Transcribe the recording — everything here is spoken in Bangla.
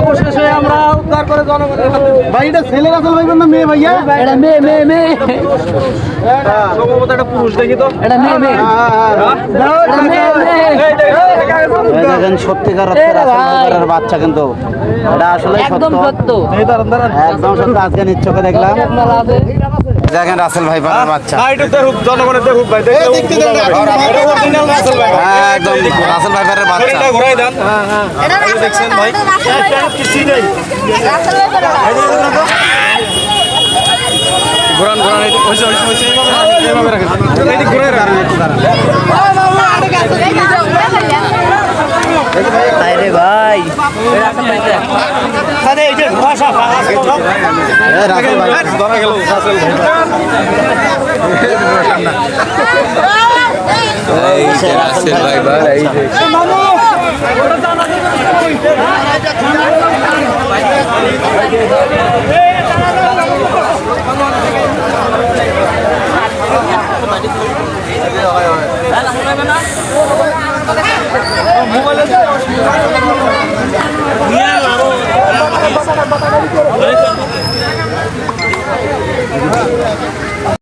অবশেষে আমরা উদ্ধার করে জনগণের হাতে ভাই এটা ছেলে রাসেল ভাই না মেয়ে ভাইয়া? এটা মেয়ে মেয়ে মেয়ে। সম্ভবত একটা পুরুষ দেখি তো। এটা মেয়ে মেয়ে। এটা মেয়ে মেয়ে। এই দেখেন সত্যিকার বাচ্চা কিন্তু। এটা আসলে একদম সত্য। একদম সত্য। আজকে নিচ্ছকে দেখলাম। দেখেন রাসেল বাচ্চা। ভাই এটা দেখুক জনগণের দেখুক ভাই। original রাসেল ভাই। হ্যাঁ ভাইপারের বাচ্চা। ঘুরাই দেন। দেখছেন ভাই? রাসেল ভাই ঘুরান ঘুরান এইভাবে রাখেন, রাখেন। একটু দাঁড়ান। ভাই। রাসেল ভাই মোবাইলে